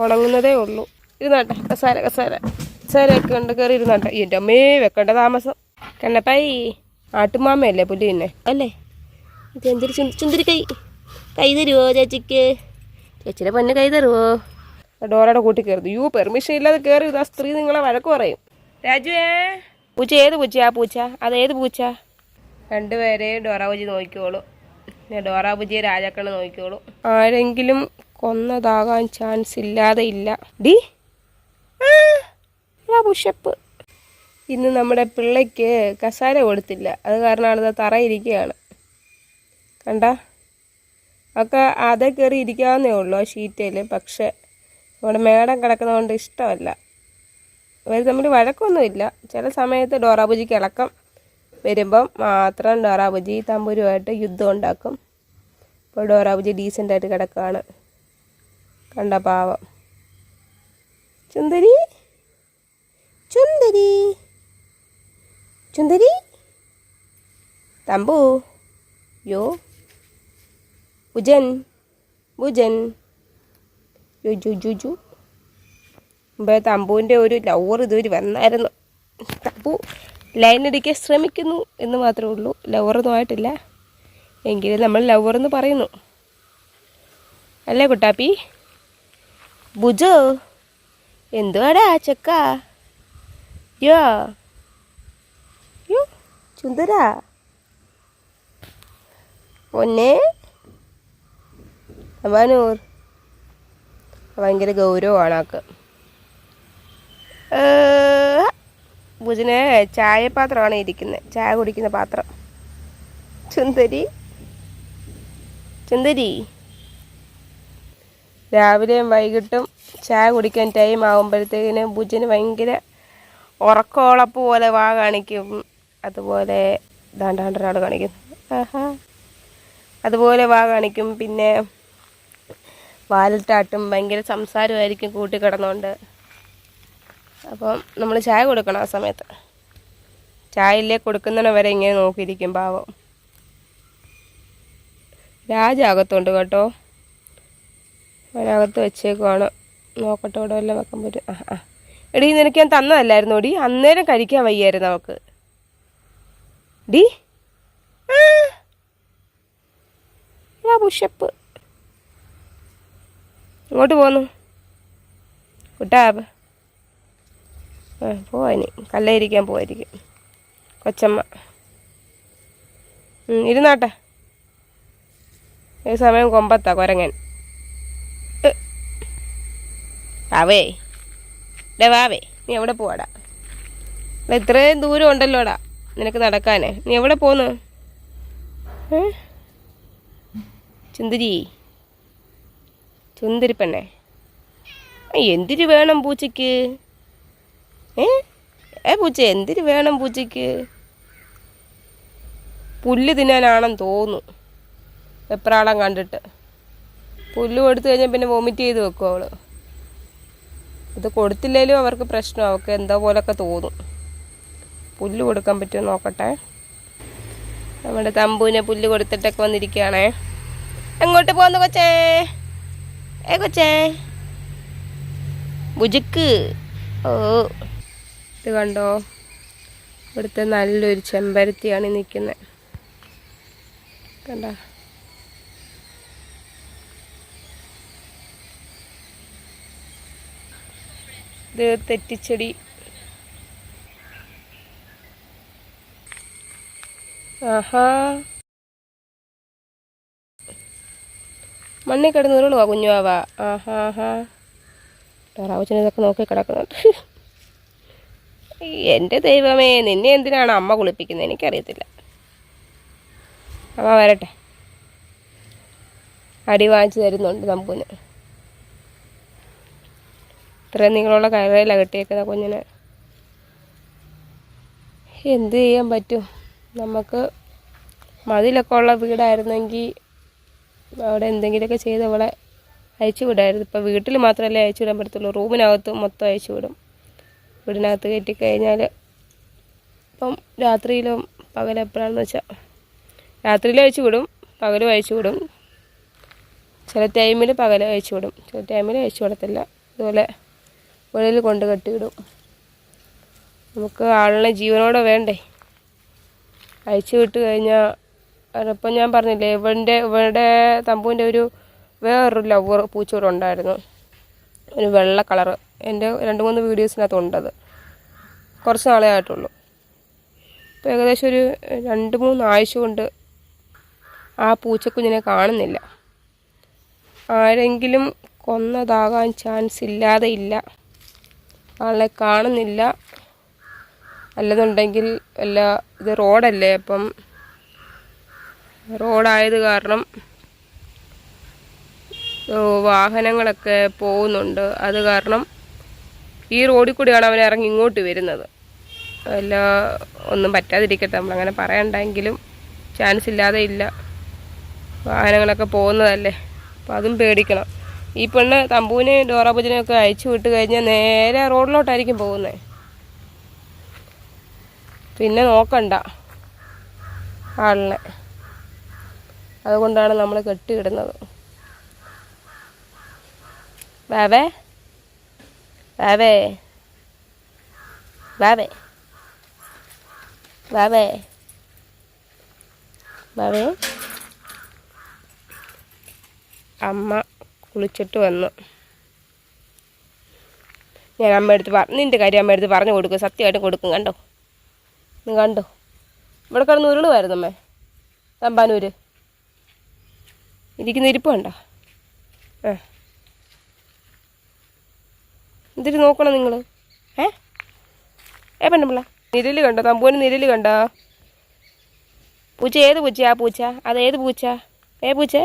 ഉണങ്ങുന്നതേ ഉള്ളൂ. ഇരുന്നാട്ടെ കസാര കസാര. കസാരയൊക്കെ കണ്ട് കയറി ഇരുന്നാട്ടെ. എന്റെ അമ്മേ വെക്കേണ്ട താമസം. കണ്ണപ്പായി ആട്ടുമാമയല്ലേ പുല്ലി പിന്നെ അല്ലേ? ഇത് എന്തൊരു ചുന്ത- ചുന്തിരി കൈ കൈ തരുമോ ചേച്ചിക്ക്? ചേച്ചിയുടെ പൊന്നെ കൈ തരുമോ ഡോറയുടെ കൂട്ടി കയറുന്നു. യു പെർമിഷൻ ഇല്ലാതെ കയറി ആ സ്ത്രീ നിങ്ങളെ വഴക്ക് പറയും. രാജുവേ. പൂച്ച ഏത് പൂച്ചയാ പൂച്ച. അത് ഏത് പൂച്ച? രണ്ടുപേരെയും ഡോറാ പൂജി നോക്കിക്കോളൂ. ഡോറാ പൂജിയെ രാജാക്കണ് നോക്കിക്കോളൂ. ആരെങ്കിലും കൊന്നതാകാൻ ചാൻസ് ഇല്ലാതെ ഇല്ല. ഡി? പുഷപ്പ്. ഇന്ന് നമ്മുടെ പിള്ളയ്ക്ക് കസാര കൊടുത്തില്ല. അത് കാരണമാണ് ഇത് തറയിരിക്കുകയാണ്. കണ്ട? ഒക്കെ അതേ കയറി ഇരിക്കാവുന്നേ ഉള്ളൂ ആ ഷീറ്റയിൽ പക്ഷെ നമ്മുടെ മേടം കിടക്കുന്നതുകൊണ്ട് ഇഷ്ടമല്ല. ഇവർ തമ്മിൽ വഴക്കൊന്നുമില്ല. ചില സമയത്ത് ഡോറാബുജിക്ക് ഇളക്കം വരുമ്പം മാത്രം ഡോറാബുജി തമ്പുരുമായിട്ട് യുദ്ധം ഉണ്ടാക്കും. ഇപ്പോൾ ഡോറാബുജി ഡീസന്റായിട്ട് കിടക്കുകയാണ്. കണ്ട പാവം. ചുന്ദരി ചുന്ദരി ചുന്ദരി തമ്പു? യോ? ഭുജൻ ഭുജൻ യോ ജു ജു ജു. മുമ്പേ തമ്പുവിന്റെ ഒരു ലവർ ഇതുവരെ വന്നായിരുന്നു. തമ്പു ലൈൻ അടിക്കാൻ ശ്രമിക്കുന്നു എന്ന് മാത്രമേ ഉള്ളൂ. ലവറൊന്നും ആയിട്ടില്ല. എങ്കിലും നമ്മൾ ലവർ എന്ന് പറയുന്നു. അല്ലേ കുട്ടാപ്പി? ബുജോ. എന്തുവാടാ ചെക്ക? യോ. യോ ചുന്ദരാ പൊന്നെ. അവാനൂർ ഭയങ്കര ഗൗരവമാണ് ആക്ക് ഭുജന് ചായപാത്രമാണ് ഇരിക്കുന്നത് ചായ കുടിക്കുന്ന പാത്രം. ചുന്ദരി ചുന്ദരി രാവിലെയും വൈകിട്ടും ചായ കുടിക്കാൻ ടൈം ആകുമ്പോഴത്തേക്കിന് ഭുജന് ഭയങ്കര ഉറക്കോളപ്പ് പോലെ വാ കാണിക്കും. അതുപോലെ ദാണ്ടാണ്ടൊരാൾ കാണിക്കും. ആഹാ. അതുപോലെ വാ കാണിക്കും. പിന്നെ വാലിട്ടാട്ടും ഭയങ്കര സംസാരമായിരിക്കും കൂട്ടി കിടന്നുകൊണ്ട് അപ്പം നമ്മൾ ചായ കൊടുക്കണം ആ സമയത്ത്. ചായയില്ലേ കൊടുക്കുന്നതിന് വരെ ഇങ്ങനെ നോക്കിയിരിക്കും പാവം. രാജാകത്തുണ്ട് കേട്ടോ. അതിനകത്ത് വെച്ചേക്കുവാണ്. നോക്കട്ടെ ഇവിടെ വല്ല വെക്കാൻ പറ്റും ആ ആ. എടി നിനക്ക് ഞാൻ തന്നതല്ലായിരുന്നു ഡി? അന്നേരം കഴിക്കാൻ വയ്യായിരുന്നു അവൾക്ക് ഡി? ആ. പുഷപ്പ് ഇങ്ങോട്ട് പോന്നു. കുട്ടാബ് ആ പോവാനി കല്ലയിരിക്കാൻ പോവായിരിക്കും. കൊച്ചമ്മ. ഇരുന്നാട്ടെ. ഈ സമയം കൊമ്പത്താ കുരങ്ങൻ ഏ. വാവേ. ഡേ വാവേ നീ എവിടെ പോവാടാ? ഇത്രയും ദൂരം ഉണ്ടല്ലോടാ നിനക്ക് നടക്കാനേ. നീ എവിടെ പോന്നു? ചുന്തിരി ചുന്ദരി. പെണ്ണേ എന്തിരി വേണം പൂച്ചയ്ക്ക്? ഏ? ഏ പൂച്ച എന്തിരി വേണം പൂച്ചയ്ക്ക്? പുല്ല് തിന്നാനാണെന്ന് തോന്നുന്നു വെപ്രാളം കണ്ടിട്ട്. പുല്ല് കൊടുത്തു കഴിഞ്ഞാൽ പിന്നെ വോമിറ്റ് ചെയ്ത് വെക്കും അവൾ. ഇത് കൊടുത്തില്ലേലും അവർക്ക് പ്രശ്നം അവർക്ക് എന്തോ പോലൊക്കെ തോന്നും. പുല്ല് കൊടുക്കാൻ പറ്റുമോ നോക്കട്ടെ. നമ്മുടെ തമ്പുവിനെ പുല്ല് കൊടുത്തിട്ടൊക്കെ വന്നിരിക്കുകയാണേ. എങ്ങോട്ട് പോകുന്നു കൊച്ചേ? ഏ കൊച്ചേ? ബുജുക്ക്. ഓ. ഇത് കണ്ടോ? ഇവിടുത്തെ നല്ലൊരു ചെമ്പരത്തിയാണ് നിൽക്കുന്നത്. കണ്ട? തെറ്റിച്ചെടി. ആഹാ. മണ്ണിൽ കിടന്ന് ഉരുളുവാ കുഞ്ഞുവാവ ആഹാ ഹാ ടറാവച്ചൻ ഇതൊക്കെ നോക്കി കിടക്കുന്നുണ്ട് എന്റെ ദൈവമേ നിന്നെ എന്തിനാണ് അമ്മ കുളിപ്പിക്കുന്നത്? എനിക്കറിയത്തില്ല. അമ്മ വരട്ടെ. അടി വാങ്ങിച്ചു തരുന്നുണ്ട് നമുക്കൊന്ന് ഇത്രയും നിങ്ങളുള്ള കയറയിലാണ് കെട്ടിയേക്കുന്ന കുഞ്ഞിനെ? എന്ത് ചെയ്യാൻ പറ്റും? നമുക്ക് മതിലൊക്കെ ഉള്ള വീടായിരുന്നെങ്കിൽ അവിടെ എന്തെങ്കിലുമൊക്കെ ചെയ്ത് അവളെ അയച്ചു വിടായിരുന്നു. ഇപ്പോൾ വീട്ടിൽ മാത്രമല്ലേ അയച്ചു വിടാൻ പറ്റത്തുള്ളൂ. റൂമിനകത്ത് മൊത്തം അയച്ചു വിടും. വീടിനകത്ത് കയറ്റിക്കഴിഞ്ഞാൽ ഇപ്പം രാത്രിയിലും പകലെപ്പോഴാണെന്ന് വെച്ചാൽ രാത്രിയിലും അയച്ചു വിടും പകലും അയച്ചു വിടും. ചില ടൈമിൽ പകൽ അയച്ചു വിടും. ചില ടൈമിൽ അയച്ചു വിടത്തില്ല. ഇതുപോലെ വെളിയിൽ കൊണ്ട് കെട്ടിയിടും. നമുക്ക് ആളിനെ ജീവനോടെ വേണ്ടേ? അയച്ചു വിട്ട് കഴിഞ്ഞാൽ അതിപ്പം ഞാൻ പറഞ്ഞില്ലേ ഇവന്റെ ഇവരുടെ തമ്പുവിന്റെ ഒരു വേറൊരു ലവർ പൂച്ചൂടെ ഉണ്ടായിരുന്നു. ഒരു വെള്ള കളറ് എന്റെ രണ്ട് മൂന്ന് വീഡിയോസിനകത്ത് ഉണ്ടത് കുറച്ച് നാളേ ആയിട്ടുള്ളൂ. ഇപ്പോൾ ഏകദേശം ഒരു രണ്ട് മൂന്ന് ആഴ്ച കൊണ്ട് ആ പൂച്ചക്കുഞ്ഞിനെ കാണുന്നില്ല. ആരെങ്കിലും കൊന്നതാകാൻ ചാൻസ് ഇല്ലാതെ ഇല്ല. ആളെ കാണുന്നില്ല. അല്ലെന്നുണ്ടെങ്കിൽ അല്ല ഇത് റോഡല്ലേ അപ്പം. റോഡായത് കാരണം വാഹനങ്ങളൊക്കെ പോകുന്നുണ്ട്. അത് കാരണം ഈ റോഡിൽ കൂടിയാണ് അവൻ ഇറങ്ങി ഇങ്ങോട്ട് വരുന്നത്. അല്ല ഒന്നും പറ്റാതിരിക്കട്ടെ. നമ്മളങ്ങനെ പറയണ്ടെങ്കിലും ചാൻസ് ഇല്ലാതെ ഇല്ല. വാഹനങ്ങളൊക്കെ പോകുന്നതല്ലേ. അപ്പം അതും പേടിക്കണം. ഈ പെണ്ണ് തമ്പൂനെ ഡോറാബുജിനെയൊക്കെ അയച്ചു വിട്ട് കഴിഞ്ഞാൽ നേരെ റോഡിലോട്ടായിരിക്കും പോകുന്നത് പിന്നെ നോക്കണ്ട ആളിനെ. അതുകൊണ്ടാണ് നമ്മൾ കെട്ടിയിടുന്നത്. ബാബേ ബാബേ ബാബേ ബാബേ ബാബേ അമ്മ. കുളിച്ചിട്ട് വന്നു. ഞാൻ അമ്മ എടുത്ത് പറ നിന്റെ കാര്യം അമ്മ എടുത്ത് പറഞ്ഞു കൊടുക്കും സത്യമായിട്ടും കൊടുക്കും കണ്ടോ? നീ കണ്ടോ? ഇവിടെ കിടന്ന് ഉരുളുമായിരുന്നു അമ്മേ. തമ്പാനൂര്. ഇരിക്കുന്ന ഇരിപ്പ് കണ്ടോ? ആ. എന്തിട്ട് നോക്കണം നിങ്ങൾ ഏ? ഏ പെണ്ണുമ്പിള്ള നിരൽ കണ്ടോ? തമ്പൂന് നിരൽ കണ്ടോ? പൂച്ച ഏത് പൂച്ചയാ? പൂച്ച. അത് ഏത് പൂച്ച? ഏ പൂച്ച?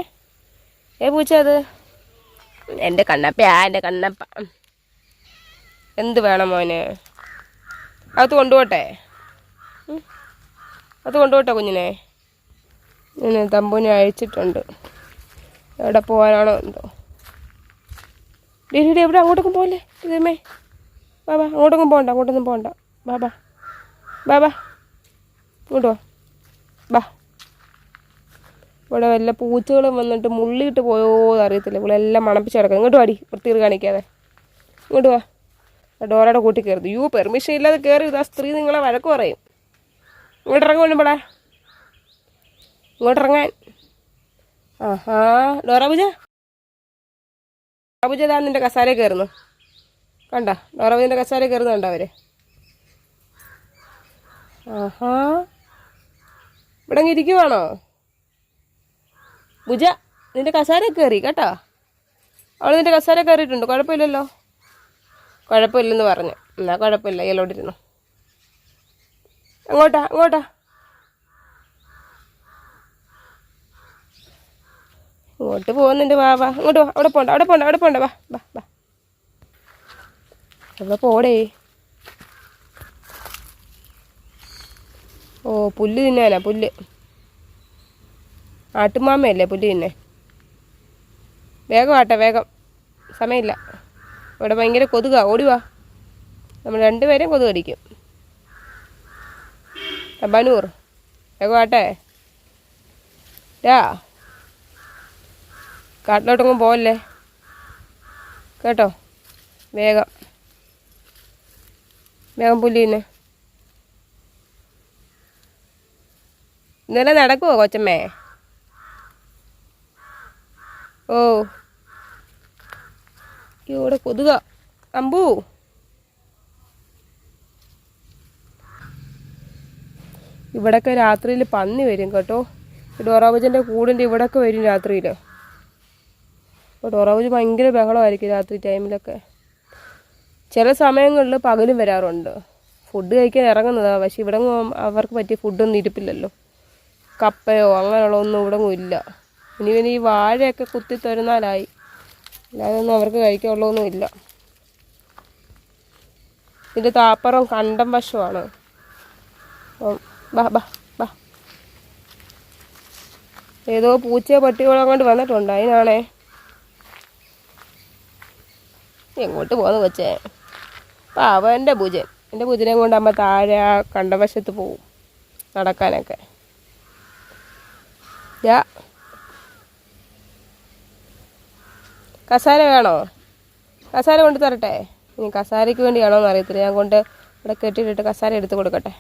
ഏ പൂച്ച അത്? എന്റെ കണ്ണപ്പയാ എന്റെ കണ്ണപ്പ. എന്ത് വേണം മോന്? അത് കൊണ്ടുപോട്ടെ. അത് കൊണ്ടുപോട്ടെ കുഞ്ഞിനെ. ഞാൻ തമ്പൂനെ അയച്ചിട്ടുണ്ട് എവിടെ പോകാനാണോ എന്തോ. ഡിഡി എവിടെ? അങ്ങോട്ടൊക്കെ പോലെ ഇതമ്മേ ബാബാ അങ്ങോട്ടൊന്നും പോകണ്ട അങ്ങോട്ടൊന്നും പോകണ്ട ബാബാ ബാബാ ഇങ്ങോട്ടോ ബാ ഇവിടെ വല്ല പൂച്ചകളും വന്നിട്ട് മുള്ളിയിട്ട് പോയോ അറിയത്തില്ല. ഇവിടെ എല്ലാം മണപ്പിച്ച് കിടക്കാം ഇങ്ങോട്ട് വാടി വൃത്തിയിൽ കാണിക്കാതെ. ഇങ്ങോട്ട് വാ. ഡോറയുടെ കൂട്ടി കയറുന്നു. യു പെർമിഷൻ ഇല്ലാതെ കയറി ഇതാ സ്ത്രീ നിങ്ങളെ വഴക്ക് പറയും. ഇങ്ങോട്ട് ഇറങ്ങും ഇവിടെ ഇങ്ങോട്ട് ഇറങ്ങാൻ. ആഹാ. ഡോറ ഡോറാബുജ ഡോറ പൂജ ഇതാ നിന്റെ കസാര കയറുന്നു. കണ്ട? ഡോറാബുജിന്റെ കസാര കയറുന്നുണ്ടോ അവർ? ആഹാ. ഇവിടെ ഇരിക്കുവാണോ? ഭുജ നിന്റെ കസാര കയറി കേട്ടോ? അവൾ നിന്റെ കസാര കയറിയിട്ടുണ്ട് കുഴപ്പമില്ലല്ലോ? കുഴപ്പമില്ലെന്ന് പറഞ്ഞു. എന്നാ കുഴപ്പമില്ല ഇയാളോടിരുന്നു. അങ്ങോട്ടാ അങ്ങോട്ടാ. ഇങ്ങോട്ട് പോകുന്നുണ്ട് വാ വാ. ഇങ്ങോട്ട് വാ അവിടെ പോണ്ട അവിടെ പോണ്ട അവിടെ പോണ്ട വാ വാ വാ. അവിടെ പോടേ. ഓ പുല്ല് തിന്നാനാ പുല്ല്. ആട്ടുമാമയല്ലേ പുലി പിന്നെ വേഗം ആട്ടെ വേഗം. സമയമില്ല. ഇവിടെ ഭയങ്കര കൊതുക. ഓടി വാ. നമ്മൾ രണ്ടുപേരെയും കൊതുക് അടിക്കും ബനൂർ വേഗം ആട്ടെ. രാ കാട്ടിലോട്ടൊന്നും പോവല്ലേ? കേട്ടോ? വേഗം. വേഗം പുല്ല് തന്നെ. ഇന്നലെ നടക്കുമോ കൊച്ചമ്മേ? ഓ. ഇവിടെ കൊതുക. അമ്പു. ഇവിടൊക്കെ രാത്രിയിൽ പന്നി വരും കേട്ടോ. ഡോറാബുജന്റെ കൂടിന്റെ ഇവിടൊക്കെ വരും രാത്രിയിൽ അപ്പോൾ ഡോറാബുജ് ഭയങ്കര ബഹളമായിരിക്കും രാത്രി ടൈമിലൊക്കെ. ചില സമയങ്ങളിൽ പകലും വരാറുണ്ട്. ഫുഡ് കഴിക്കാൻ ഇറങ്ങുന്നതാണ് പക്ഷേ ഇവിടെ അവർക്ക് പറ്റിയ ഫുഡൊന്നും ഇരിപ്പില്ലല്ലോ. കപ്പയോ അങ്ങനെയുള്ള ഒന്നും ഇവിടെ ഇല്ല. ഇനി പിന്നെ ഈ വാഴയൊക്കെ കുത്തി തരുന്നാലായി. അല്ലാതെ ഒന്നും അവർക്ക് കഴിക്കാനുള്ളതൊന്നും ഇല്ല ഇതിന്റെ താപ്പറം കണ്ടം ബാ ഏതോ പൂച്ചയോ പട്ടികളോ കൊണ്ട് വന്നിട്ടുണ്ട്. അതിനാണേ. എങ്ങോട്ട് പോകുന്നു കൊച്ചേ? പാവ എന്റെ പൂജൻ എന്റെ പൂജനെ കൊണ്ട് അമ്മ താഴെ ആ കണ്ടവശത്ത് പോവും. നടക്കാനൊക്കെ. യാ. കസാര വേണോ? കസാര കൊണ്ട് തരട്ടെ. ഇനി കസാരയ്ക്ക് വേണ്ടിയാണോ എന്ന് അറിയത്തില്ല. ഞാൻ കൊണ്ട് ഇവിടെ കെട്ടിയിട്ടിട്ട് കസാര എടുത്ത് കൊടുക്കട്ടെ.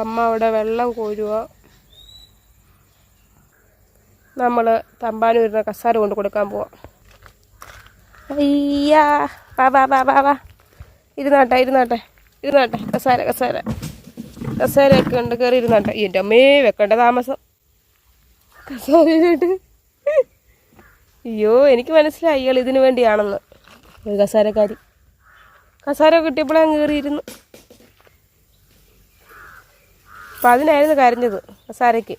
അമ്മ അവിടെ വെള്ളം കോരുക നമ്മൾ തമ്പാനൂരിന് കസാര കൊണ്ട് കൊടുക്കാൻ പോവാം. അയ്യാ. വാ വാ വാ വാ വാ. ഇരുന്നാട്ടെ ഇരുന്നാട്ടെ. ഇരുന്നാട്ടെ. കസാര കസാര. കസാരയൊക്കെ ഉണ്ട്. കയറി ഇരുന്നാട്ടെ. എന്റെ അമ്മേ വെക്കേണ്ട താമസം. കസാരയിലോട്ട് അയ്യോ എനിക്ക് മനസ്സിലായി അയാൾ ഇതിനു വേണ്ടിയാണെന്ന്. ഒരു കസാരക്കാരി. കസാര കിട്ടിയപ്പോഴേ അങ്ങ് കയറിയിരുന്നു. അപ്പം അതിനായിരുന്നു കരഞ്ഞത് കസാരയ്ക്ക്.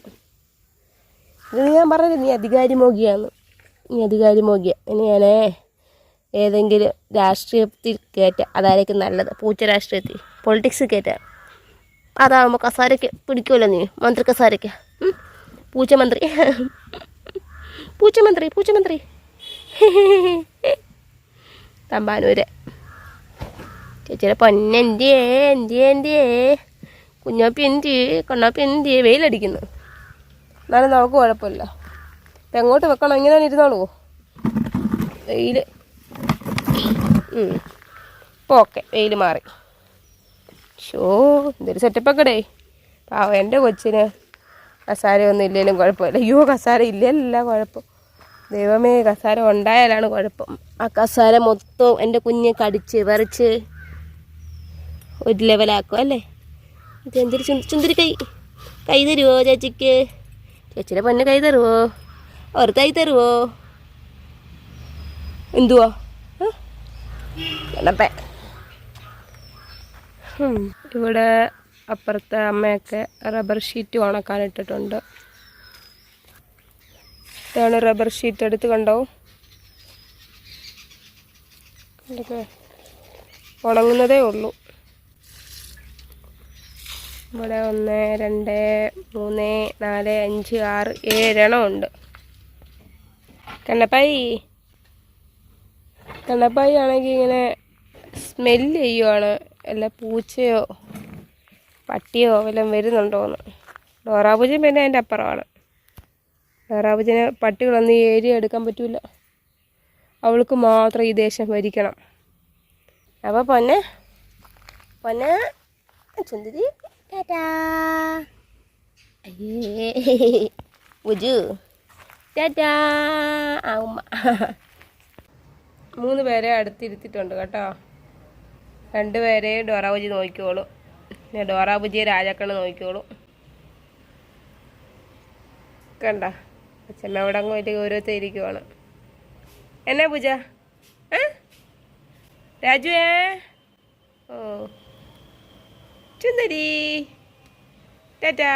ഇത് ഞാൻ പറഞ്ഞത് നീ അധികാരി മോഗിയാന്ന് നീ അധികാരി മോഗിയ ഇനി ഞാനേ ഏതെങ്കിലും രാഷ്ട്രീയത്തിൽ കയറ്റ. അതായിരിക്കും നല്ലത്. പൂച്ച രാഷ്ട്രീയത്തിൽ. പൊളിറ്റിക്സ് കയറ്റ. അതാകുമ്പോൾ കസാരയ്ക്ക് പിടിക്കുമല്ലോ നീ. മന്ത്രി കസാരയ്ക്ക്. പൂച്ച പൂച്ചമന്ത്രി പൂച്ചമന്ത്രി പൂച്ചമന്ത്രി. തമ്പാനൂര്. ചേച്ചിയുടെ പൊന്നെന്തിയേ എന്തിയേ എന്തിയേ കുഞ്ഞപ്പി എന്തി കണ്ണാപ്പി എന്തിയെ വെയിലടിക്കുന്നു. എന്നാലും നമുക്ക് കുഴപ്പമില്ല. ഇപ്പം എങ്ങോട്ട് വെക്കണം? ഇങ്ങനെ ഇരുന്നോളൂ. വെയിൽ ഇപ്പോൾ ഓക്കെ വെയിൽ മാറി. ഷോ എന്തൊരു സെറ്റപ്പൊക്കെ ഡേ പാവ എന്റെ കൊച്ചിന്. കസാര ഒന്നും ഇല്ലെങ്കിലും കുഴപ്പമില്ല. അയ്യോ കസാര ഇല്ലല്ല കുഴപ്പം. ദൈവമേ കസാര ഉണ്ടായാലാണ് കുഴപ്പം. ആ കസാര മൊത്തം എന്റെ കുഞ്ഞ് കടിച്ച് വരച്ച് ഒരു ലെവലാക്കും അല്ലേ? ഇത് എന്തൊരു ചുന്തി ചുന്തിരി കൈ കൈ തരുമോ ചേച്ചിക്ക്? ചേച്ചിയുടെ പൊന്നെ കൈ തരുമോ ഒരു കൈ തരുമോ എന്തുവാ? കണ്ടപ്പേ ഇവിടെ അപ്പുറത്തെ അമ്മയൊക്കെ റബ്ബർ ഷീറ്റ് ഉണക്കാനിട്ടിട്ടുണ്ട് ഇതാണ് റബ്ബർ ഷീറ്റ് എടുത്ത് കണ്ടോ? ഉണങ്ങുന്നതേ ഉള്ളൂ. ഇവിടെ ഒന്ന് രണ്ട് മൂന്ന് നാല് അഞ്ച് ആറ് ഏഴെണ്ണം ഉണ്ട്. കണ്ണപ്പായി. കണ്ണപ്പായി ആണെങ്കിൽ ഇങ്ങനെ സ്മെല്ല് ചെയ്യുവാണ്. അല്ല പൂച്ചയോ പട്ടിയോ വല്ലതും വരുന്നുണ്ടോയെന്ന് ഡോറാപൂജയും പിന്നെ അതിന്റെ അപ്പുറമാണ്. ഡോറാപൂജന് പട്ടികളൊന്നും ഈ ഏരിയ എടുക്കാൻ പറ്റില്ല അവൾക്ക് മാത്രം ഈ ദേശം ഭരിക്കണം. അപ്പോൾ പൊന്നെ പൊന്നെ അയ്യേ ഉജു ടാറ്റാ. ആ ഉമ്മ. മൂന്ന് പേരെ അടുത്തിരുത്തിയിട്ടുണ്ട് കേട്ടോ. രണ്ടുപേരെ ഡോറാബുജി നോക്കിക്കോളും. ഡോറാബുജിയെ രാജാക്കണ് നോക്കിക്കോളും. കണ്ട? അച്ഛമ്മ അവിടെ അങ്ങ് വലിയ ഓരോരുത്തർ ഇരിക്കുവാണ്. എന്നാ പൂജ? ഏ? രാജുവേ? ഓ. ചുന്ദരി ടാറ്റാ.